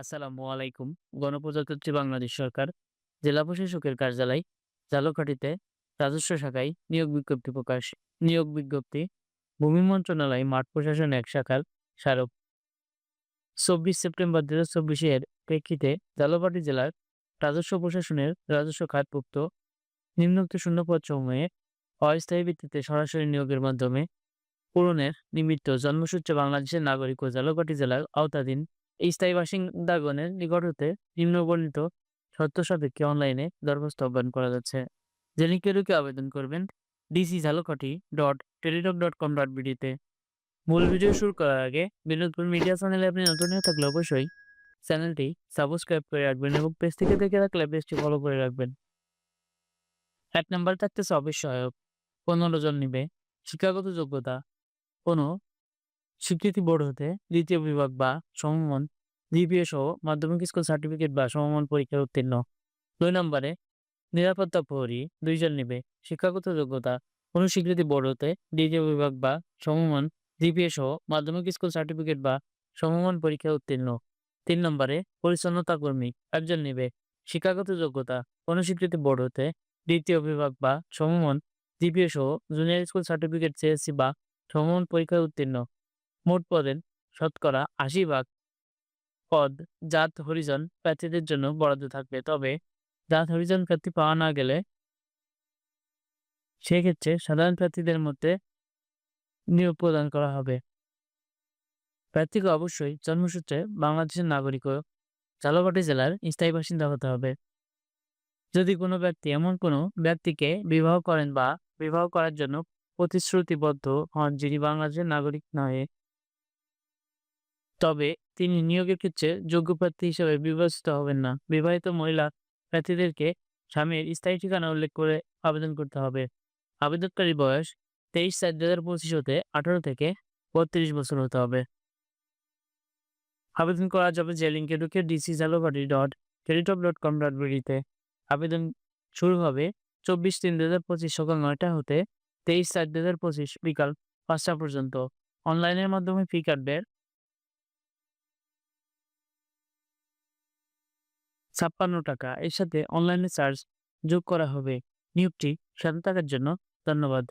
আসসালামু আলাইকুম। গণপ্রজাতন্ত্রী বাংলাদেশ সরকার, জেলা প্রশাসকের কার্যালয়, জালকাঠিতে রাজস্ব শাখায় নিয়োগ বিজ্ঞপ্তি প্রকাশ, নিয়োগ বিজ্ঞপ্তি, ভূমি মন্ত্রণালয় মাঠ প্রশাসন এক শাখার স্মারক। চব্বিশ সেপ্টেম্বর দু হাজার চব্বিশের প্রেক্ষিতে জালকাঠি জেলার রাজস্ব প্রশাসনের রাজস্ব খাতভুক্ত নিম্নোক্ত শূন্যপদ সমূহে অস্থায়ী ভিত্তিতে সরাসরি নিয়োগের মাধ্যমে পূরণের নিমিত্ত জন্মসূত্রে বাংলাদেশের নাগরিক ও জালকাঠি জেলার আওতাধীন এই স্থায়ী বাসিন্দাগণের নিকট হতে নিম্নবর্ণিত শর্ত সাপেক্ষে অনলাইনে দরখাস্ত আহ্বান করা যাচ্ছে। যে লিঙ্কে ঢুকে আবেদন করবেন? DC Jhalokathi dot Teletalk dot com dot বিডিতে মূল ভিডিও শুরু করার আগে বিনোদপুর মিডিয়া চ্যানেলে আপনি নতুন হয়ে থাকলে অবশ্যই চ্যানেলটি সাবস্ক্রাইব করে রাখবেন এবং পেজ থেকে দেখে রাখলে পেজটি ফলো করে রাখবেন। এক নাম্বার থাকতেছে অফিস সহায়ক পনেরো জন নিবে। শিক্ষাগত যোগ্যতা। কোনো স্বীকৃতি বোর্ড হতে দ্বিতীয় বিভাগ বা সমমান জিপিএ সহ মাধ্যমিক স্কুল সার্টিফিকেট বা সমমান পরীক্ষায় উত্তীর্ণ। দুই নম্বরে, নিরাপত্তা প্রহরী দুইজন নিবে। শিক্ষাগত যোগ্যতা কোনো স্বীকৃতি বোর্ড হতে দ্বিতীয় বিভাগ বা সমমান জিপিএ সহ মাধ্যমিক স্কুল সার্টিফিকেট বা সমমান পরীক্ষায় উত্তীর্ণ। তিন নম্বরে, পরিচ্ছন্নতা কর্মী একজন নিবে। শিক্ষাগত যোগ্যতা কোনো স্বীকৃতি বোর্ড হতে দ্বিতীয় বিভাগ বা সমমান জিপিএ সহ জুনিয়র স্কুল সার্টিফিকেট সিএসসি বা সমমান পরীক্ষায় উত্তীর্ণ। মোট পদের শতকরা আশি ভাগ পদ জাত, হরিজন, প্রার্থীদের জন্য বরাদ্দ থাকবে। তবে জাত, হরিজন প্রার্থী পাওয়া না গেলে সেক্ষেত্রে সাধারণ প্রার্থীদের মধ্যে নিয়োগ প্রদান করা হবে। প্রার্থীকে অবশ্যই জন্মসূত্রে বাংলাদেশের নাগরিক ও জেলার স্থায়ী বাসিন্দা হতে হবে। যদি কোনো ব্যক্তি, এমন কোনো ব্যক্তিকে বিবাহ করেন বা বিবাহ করার জন্য প্রতিশ্রুতিবদ্ধ হন যিনি বাংলাদেশের নাগরিক নয় তবে তিনি নিয়োগের ক্ষেত্রে যোগ্য প্রার্থী হিসেবে বিবেচিত হবেন না। বিবাহিত মহিলা প্রার্থীদেরকে স্বামীর স্থায়ী ঠিকানা উল্লেখ করে আবেদন করতে হবে। আবেদনকারী বয়স তেইশ চার দু হাজার পঁচিশ হতে আঠারো থেকে বত্রিশ বছর হতে হবে। আবেদন করা যাবে যে লিঙ্কে ঢুকে DC Jalobari dot Teletalk dot com dot বিডিতে আবেদন শুরু হবে চব্বিশ তিন দু হাজার পঁচিশ সকাল নয়টা হতে তেইশ চার দু হাজার পঁচিশ বিকাল পাঁচটা পর্যন্ত। অনলাইনের মাধ্যমে ফি কাটবে ছাপ্পান্ন টাকা এর সাথে অনলাইনে চার্জ যোগ করা হবে। নিয়োগটি সাথে থাকার জন্য। ধন্যবাদ।